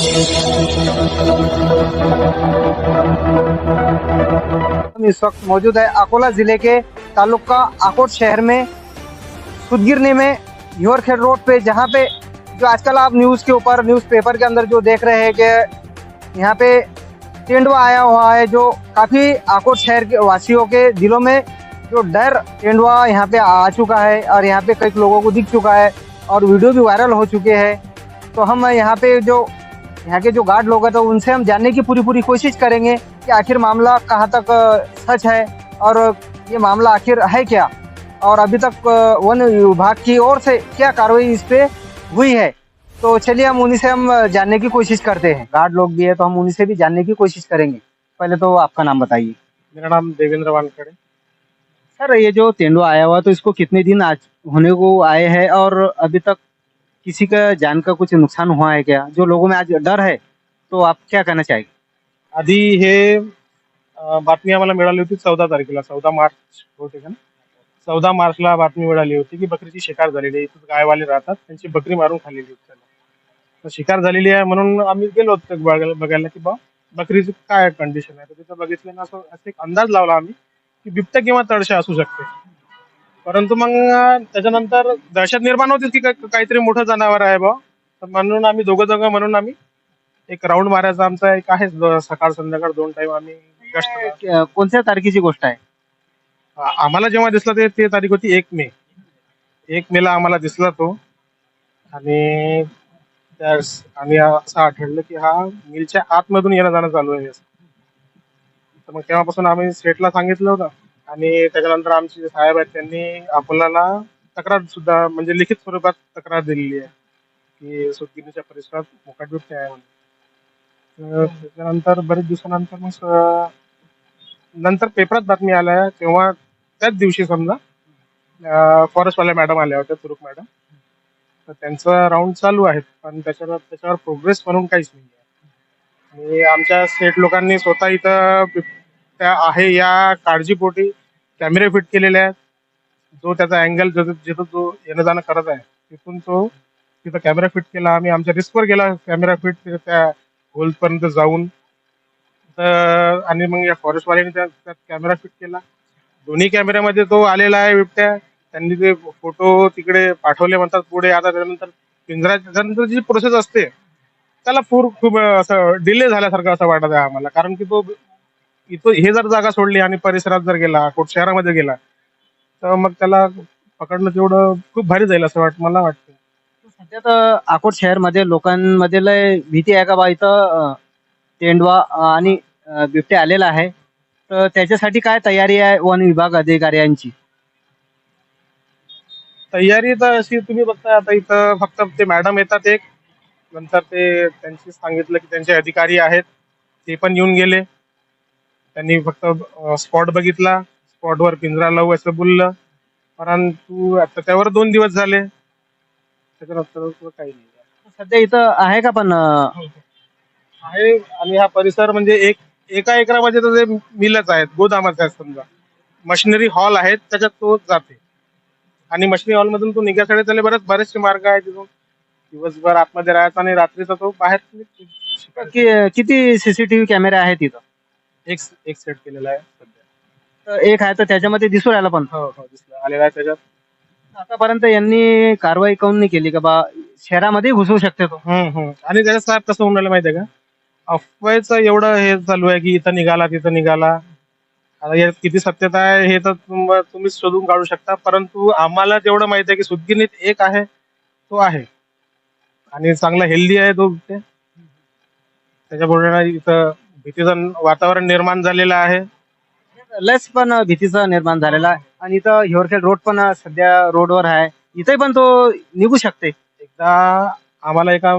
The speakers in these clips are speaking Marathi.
हम इस वक्त मौजूद है अकोला ज़िले के तालुका आकोट शहर में, सुदगिरनी में, योरखेड़ रोड पे, जहाँ पे जो आजकल आप न्यूज़ के ऊपर न्यूज़ पेपर के अंदर जो देख रहे हैं कि यहाँ पे तेंदुआ आया हुआ है, जो काफ़ी आकोट शहर के वासियों के दिलों में जो डर तेंदुआ यहाँ पे आ चुका है और यहाँ पे कई लोगों को दिख चुका है और वीडियो भी वायरल हो चुके हैं। तो हम यहाँ पे जो यहाँ के जो गार्ड लोग हैं तो उनसे हम जानने की पूरी पूरी कोशिश करेंगे कि आखिर मामला कहाँ तक सच है और ये मामला आखिर है क्या? और अभी तक वन विभाग की ओर से क्या कार्रवाई इस पे हुई है? तो चलिए हम उन्हीं से हम जानने की कोशिश करते हैं। गार्ड लोग भी है तो हम उन्हीं से भी जानने की कोशिश करेंगे। पहले तो आपका नाम बताइए। मेरा नाम देवेंद्र वानखड़े। सर ये जो तेंदुआ आया हुआ तो इसको कितने दिन आज होने को आए हैं और अभी तक किसी का जान का कुछ नुकसान हुआ है क्या? जो लोगों में आज डर है तो आप क्या कहना चाहेंगे? आधी हे बातमी आम्हाला मिळाली होती चौदा तारखेला चौदा मार्च होते का ना? चौदा मार्चला बातमी मिळाली होती की बकरीची शिकार झालेली आहे. इथं गायवाले राहतात त्यांची बकरी मारून खाल्लेली होती त्याला. तर शिकार झालेली आहे म्हणून आम्ही गेलो होतो बघायला बघायला की बा बकरीची काय कंडिशन आहे? तर तिथं बघितलं ना असं असं एक अंदाज लावला आम्ही की बिबट्या किंवा तळशा असू शकते. परंतु मग त्याच्यानंतर दहशत निर्माण होतीच की का- काहीतरी मोठं जनावर आहे बा तर म्हणून आम्ही दोघं दोघं म्हणून आम्ही एक राऊंड मारायचा आमचा एक आहे द- सकाळ संध्याकाळ दोन टाइम आम्ही अ, कोणत्या तारखेची गोष्ट आहे? आ- आम्हाला जेव्हा दिसला ते ते तारीख होती एक मे. एक मेला आम्हाला दिसला तो. आणि त्यास आणि असं आढळलं की हा मिलच्या आतमधून येणं जाणं चालू आहे. तर मग तेव्हापासून आम्ही सेटला सांगितलं होतं. आणि त्याच्यानंतर आमचे जे साहेब आहेत त्यांनी आपल्याला तक्रार सुद्धा म्हणजे लिखित स्वरूपात तक्रार दिलेली आहे की सुतगिरणीच्या परिसरात मोकाट बिबटे आहे म्हणून तर त्याच्यानंतर बरेच दिवसानंतर मग स- नंतर पेपरात बातमी आल्या तेव्हा त्याच दिवशी समजा फॉरेस्टवाल्या मॅडम आल्या होत्या तुरुक मॅडम. तर त्यांचा राऊंड चालू आहे पण त्याच्यावर त्याच्यावर प्रोग्रेस म्हणून काहीच नाही आहे आणि आमच्या स्टेट लोकांनी स्वतः इथं बिब- त्या आहे या काळजीपोटी कॅमेरे फिट केलेले आहेत. जो त्याचा अँगल जिथं जिथं जो येणं जाणं करत आहे तिथून तो तिथं कॅमेरा फिट केला. आम्ही आमच्या रिस्कवर गेला कॅमेरा फिट त्या होलपर्यंत जाऊन. तर आणि मग या फॉरेस्टवाल्याने त्या त्यात कॅमेरा फिट केला. दोन्ही कॅमेऱ्यामध्ये तो आलेला आहे बिबट्या. त्यांनी ते फोटो तिकडे पाठवले म्हणतात पुढे आता त्यानंतर पिंजरा त्यानंतर जी प्रोसेस असते त्याला पूर खूप असं डिले झाल्यासारखं असं वाटत आहे आम्हाला. कारण की तो इथं हे जर जागा सोडली आणि परिसरात जर गेला कोट शहरामध्ये गेला तर मग त्याला पकडणं तेवढं खूप भारी जाईल असं वाट मला वाटतं. सध्या तर अकोट शहरमध्ये लोकांमध्ये लय भीती आहे का बा इथं अ, तेंडवा अ, आणि अ, बिबटे आलेला आहे. तर त्याच्यासाठी काय तयारी आहे वन विभाग अधिकाऱ्यांची? तयारी तर अशी तुम्ही बघता आता इथं फक्त ते मॅडम येतात एक. नंतर ते त्यांची सांगितलं की त्यांचे अधिकारी आहेत ते पण येऊन गेले. त्यांनी फक्त स्पॉट बघितला स्पॉटवर पिंजरा लावू असं बोललं. परंतु आता त्यावर दोन दिवस झाले. त्याच्यानंतर काही नाही. सध्या इथं आहे का पण अ, आहे आणि हा परिसर म्हणजे एक एका एकरामध्ये तर ते मिलच आहेत. गोदामच आहेत समजा. मशिनरी हॉल आहेत त्याच्यात तो जाते. आणि मशिनरी हॉल मधून तो निघासाठी त्याला बरेच बरेचसे मार्ग आहेत तिथून. दिवसभर आतमध्ये राहायचा आणि रात्रीचा तो बाहेर निघतो. कि- किती सीसीटीव्ही कॅमेरे आहेत इथं? एक एक सेट केलेला आहे सध्या. तर एक आहे तर त्याच्यामध्ये दिसून राहिला पण. हो हो दिसला आलेला आहे त्याच्यात. आतापर्यंत यांनी कारवाई काऊन नाही केली? का बा शहरामध्ये घुसवू शकते तो? हम्म, हम्म. आणि त्याच्यात साहेब कसं होऊन राहिलं माहितीये का? अफवाचं एवढं हे चालू आहे की इथं निघाला तिथं निघाला. आता यात किती सत्यता आहे हे तर तुम- तुम्हीच शोधून काढू शकता. परंतु आम्हाला जेवढं माहिती आहे की सुदगिनीत एक आहे तो आहे. आणि चांगला हेल्दी आहे तो. बिबट्या त्याच्यामुळे इथं भीतीचं वातावरण निर्माण झालेलं आहे. लस पण भीतीचा निर्माण झालेला आहे. आणि इथं हिवरखेड रोड पण सध्या रोडवर आहे. इथे पण तो निघू शकते. एकदा आम्हाला एका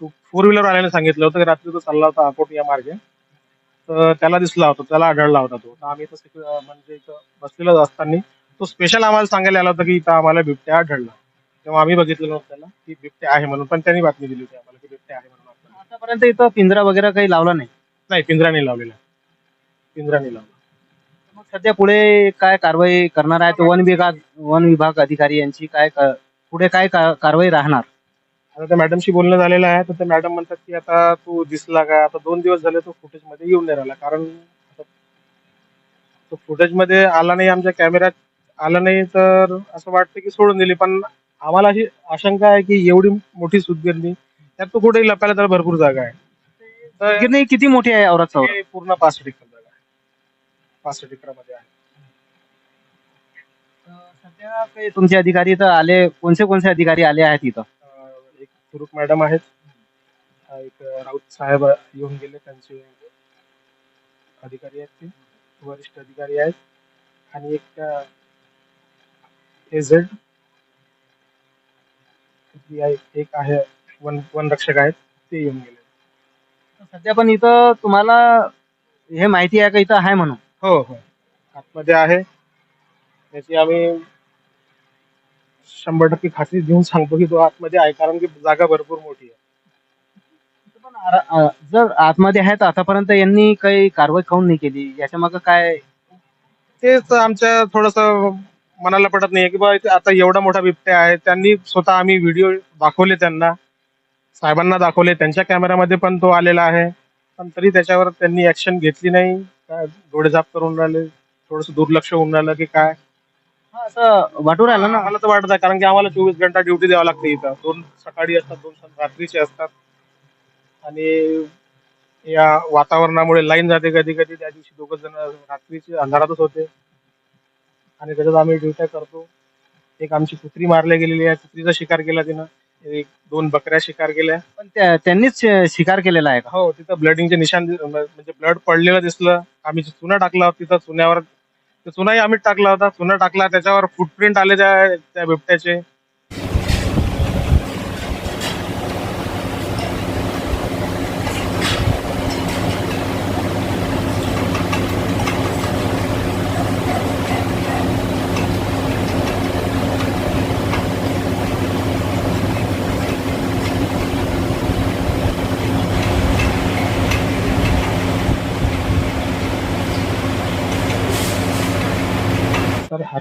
फोर व्हीलर आल्याने सांगितलं होतं की रात्री तो चालला होता अकोट या मार्गे. तर त्याला दिसला होता त्याला आढळला होता तो. तर आम्ही इथं सिक- म्हणजे इथं बसलेलो असताना तो स्पेशल आम्हाला सांगायला आला होता की इथं आम्हाला बिबट्या आढळला. तेव्हा आम्ही बघितलं नव्हतं त्याला की बिबट्या आहे म्हणून. पण त्यांनी बातमी दिली होती आम्हाला की बिबट्या आहे म्हणून. आतापर्यंत इथं पिंजरा वगैरे काही लावला नाही. नाही पिंजराने लावलेला पिंजरा लावला. मग सध्या पुढे काय कारवाई करणार आहे? तो वन विभाग वन विभाग अधिकारी यांची काय पुढे काय का- कारवाई राहणार? आता त्या मॅडमशी बोलणं झालेलं आहे. तर त्या मॅडम म्हणतात की आता तू दिसला का? आता दोन दिवस झाले तो फुटेजमध्ये येऊन नाही राहिला. कारण आता तो फुटेजमध्ये आला नाही आमच्या कॅमेऱ्यात आला नाही तर असं वाटतं की सोडून दिली. पण आम्हाला अशी आशंका आहे की एवढी मोठी सुतगिरणी त्यात तो कुठेही लपायला तर भरपूर जागा आहे. तर किती मोठी आहे औरत चौर हे पूर्ण पासष्ट एकर जागा आहे. पासष्ट एकरामध्ये आहे. सध्या तुमचे अधिकारी इथं आले कोणते कोणते अधिकारी आले आहेत इथं? अं, एक सुरुक मॅडम आहेत. एक राऊत साहेब येऊन गेले त्यांचे अधिकारी आहेत ते. वरिष्ठ अधिकारी आहेत. आणि एक एझेड एक आहे वन वनरक्षक आहेत ते येऊन गेले. सध्या पण इथं तुम्हाला हे माहिती आहे का इथं आहे म्हणून? हो हो. आतमध्ये आहे. त्याची आम्ही शंभर टक्के खात्री देऊन सांगतो की तो आतमध्ये आहे कारण की जागा भरपूर मोठी आहे. पण आरा- आ- जर आतमध्ये आहेत आतापर्यंत यांनी काही कारवाई काऊन नाही केली? याच्या मागे काय? तेच आमच्या थोडस मनाला पडत नाहीये की बा इथे आता एवढा मोठा बिबट्या आहे त्यांनी स्वतः आम्ही व्हिडिओ दाखवले त्यांना. साहेबांना दाखवले. त्यांच्या कॅमेऱ्यामध्ये पण तो आलेला आहे. पण तरी त्याच्यावर त्यांनी ऍक्शन घेतली नाही. काय डोळे झाप करून राहिले. थोडस दुर्लक्ष होऊन राहिलं की काय? हा, असं वाटून राहिलं ना. आम्हाला तर वाटत आहे कारण की आम्हाला चोवीस घंटा ड्युटी द्यावं लागते इथं. दोन सकाळी असतात दोन रात्रीचे असतात. आणि या वातावरणामुळे लाईन जाते कधी कधी. त्या दिवशी दोघ जण रात्रीचे अंधारातच होते. आणि त्याच्यात आम्ही ड्युट्या करतो. एक आमची कुत्री मारल्या गेलेली आहे. कुत्रीचा शिकार केला तिनं. एक दोन बकऱ्या शिकार केल्या. पण त्या- त्यांनीच शिकार केलेला आहे का? हो तिथं ब्लडिंगचे निशाण दि- म्हणजे ब्लड पडलेलं दिसलं. आम्ही जो चुना टाकला होता तिथं चुन्यावर तो चुनाही आम्ही टाकला होता. चुना टाकला त्याच्यावर फुटप्रिंट आले त्या त्या बिबट्याचे.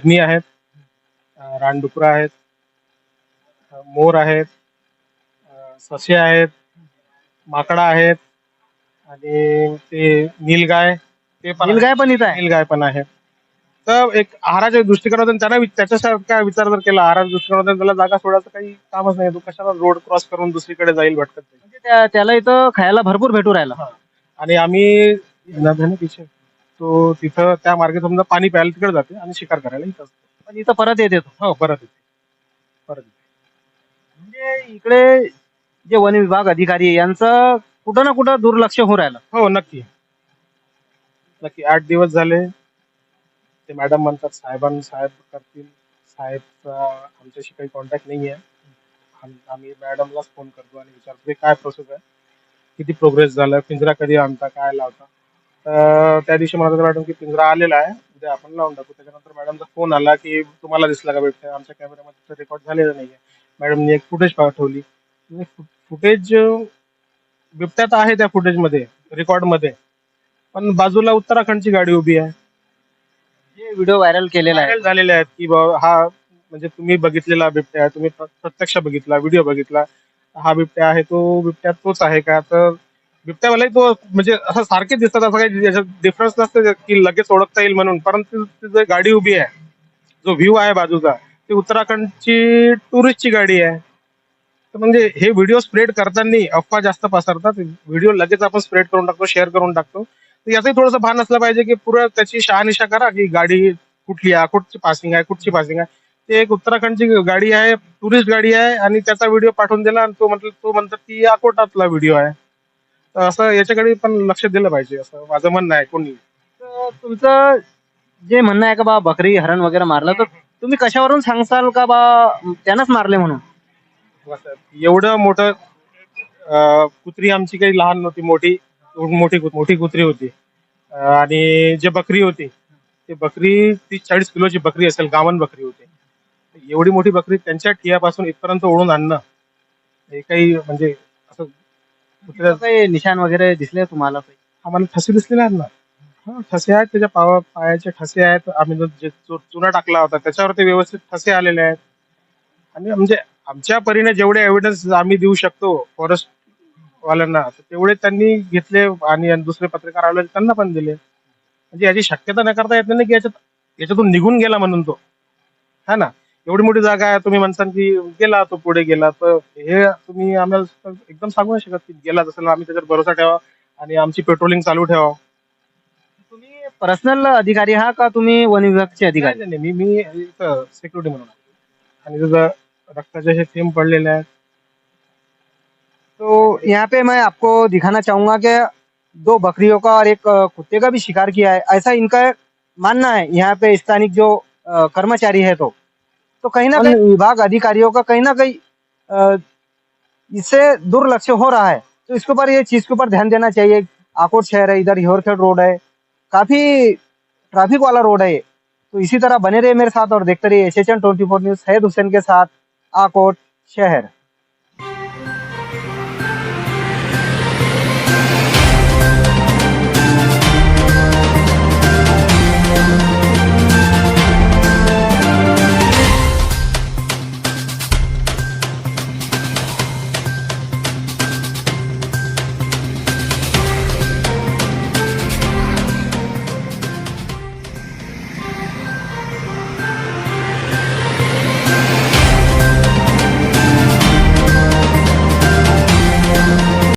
हरणी आहेत रानडुकरं आहेत मोर आहेत ससे आहेत माकडा आहेत आणि ते नीलगाय ते पण नीलगाय पण इथं आहे. नीलगाय पण आहे तर एक आहाराच्या दृष्टिकोनातून वि- त्याच्यासारखा विचार जर केला आहाराच्या दृष्टिकोनातून त्याला जागा सोडायचं काही कामच नाही तो कशाला रोड क्रॉस करून दुसरीकडे जाईल भटकत. म्हणजे त्या- त्याला इथं खायला भरपूर भेटू राहिला. आणि आम्ही ना तिथे तो तिथं त्या मार्गे समजा पाणी प्यायला तिकडे जाते आणि शिकार करायला इथं असतो. पण इथं परत येते तो. हो परत येते. परत येते. म्हणजे इकडे जे वन विभाग अधिकारी आहे, यांचं कुठं ना कुठं दुर्लक्ष होऊ राहिलं. हो नक्की. नक्की. आठ दिवस झाले. ते मॅडम म्हणतात साहेबां साहेब करतील. साहेबचा आमच्याशी काही कॉन्टॅक्ट नाही आहे आम- आम्ही मॅडमलाच फोन करतो आणि विचारतो की काय प्रोसेस आहे? किती प्रोग्रेस झालं? पिंजरा कधी आणता? काय लावता? त्या दिवशी म्हणत मॅडम की पिंजरा आलेला आहे. उद्या आपण लावून टाकू. त्याच्यानंतर मॅडमचा फोन आला की तुम्हाला दिसला का बिबट्या आमच्या कॅमेऱ्यामध्ये रेकॉर्ड झालेलं नाही आहे मॅडमने एक फुटेज पाठवली. फुटेज बिबट्या तर आहे त्या फुटेजमध्ये रेकॉर्डमध्ये पण बाजूला उत्तराखंडची गाडी उभी आहे. जे व्हिडिओ व्हायरल केलेला आहे. झालेले आहेत की हा म्हणजे तुम्ही बघितलेला बिबट्या तुम्ही प्र- प्रत्यक्ष बघितला व्हिडिओ बघितला. हा बिबट्या आहे तो बिबट्या तोच आहे का? तर बिबट्यावालाही तो म्हणजे असं सारखे दिसतात असं काही याच्यात डिफरन्स नसतं की लगेच ओळखता येईल म्हणून. परंतु तिथे गाडी उभी आहे जो व्ह्यू आहे बाजूचा ती उत्तराखंडची टुरिस्टची गाडी आहे. तर म्हणजे हे व्हिडिओ स्प्रेड करताना अफवा जास्त पसरतात. व्हिडिओ लगेच आपण स्प्रेड करून टाकतो शेअर करून टाकतो. तर याचंही थोडंसं भान असलं पाहिजे की पुरं त्याची शहानिशा करा की गाडी कुठली आहे कुठची पासिंग आहे कुठची पासिंग आहे. ते एक उत्तराखंडची गाडी आहे टुरिस्ट गाडी आहे आणि त्याचा व्हिडिओ पाठवून दिला आणि तो म्हटलं तो म्हणतात की अकोटातला व्हिडिओ आहे. असं याच्याकडे पण लक्ष दिलं पाहिजे असं माझं म्हणणं आहे कोणी. तर तुमचं जे म्हणणं आहे का बा बकरी हरण वगैरे मारलं तर तुम्ही कशावरून सांगसाल का बा त्यानंच मारले म्हणून? असं एवढं मोठं अं, कुत्री आमची काही लहान नव्हती मोठी मोठी कु- मोठी कुत्री होती. अं, आणि जे बकरी होती ती बकरी तीस चाळीस किलोची बकरी असेल गावण बकरी होती. एवढी मोठी बकरी त्यांच्या ठियापासून इथपर्यंत ओढून आणणं हे काही म्हणजे असं काही निशाण वगैरे दिसले तुम्हाला? काही? आम्हाला ठसे दिसलेले आहेत ना. हा ठसे आहेत त्याच्या पावा पायाचे ठसे आहेत. आम्ही जो चुना टाकला होता त्याच्यावर ते व्यवस्थित ठसे आलेले आहेत. आणि म्हणजे आमच्या परीने जेवढे एव्हिडन्स आम्ही देऊ शकतो फॉरेस्ट वाल्यांना तर तेवढे त्यांनी घेतले आणि दुसरे पत्रकार आले त्यांना पण दिले. म्हणजे याची शक्यता न करता येत नाही की याच्यात याच्यातून निघून गेला म्हणून तो. हा ना? एवढी मोठी जागा आहे तुम्ही म्हणसान की गेला तो पुढे गेला तर हे तुम्ही आम्हाला एकदम सांगू नाही शकत की गेला असेल आम्ही त्याच्यावर भरोसा ठेवा आणि आमची पेट्रोलिंग चालू ठेवा. तुम्ही पर्सनल अधिकारी आहात का तुम्ही वन विभागचे अधिकारी? नाही, नाही, मी मी इथं सिक्युरिटी म्हणून आहे. आणि तिथं रक्ताचे असे थेंब पडलेले आहेत. तो यहाँ पे मैं आपको दिखाना चाहूंगा कि दो बकरियों का और एक अ, कुत्ते का भी शिकार किया है। ऐसा इनका मानना है यहाँ पे स्थानिक जो अ, कर्मचारी है तो। तो कहीं ना कहीं विभाग अधिकारियों का कहीं ना कहीं इससे दुर्लक्ष्य हो रहा है। तो इसके ऊपर ये चीज़ के ऊपर ध्यान देना चाहिए। आकोट शहर है इधर हिवरखेड़ रोड है। काफ़ी ट्रैफ़िक वाला रोड है ये। तो इसी तरह बने रहे मेरे साथ और देखते रहिए S H N twenty four news Syed Hussain के साथ आकोट शहर।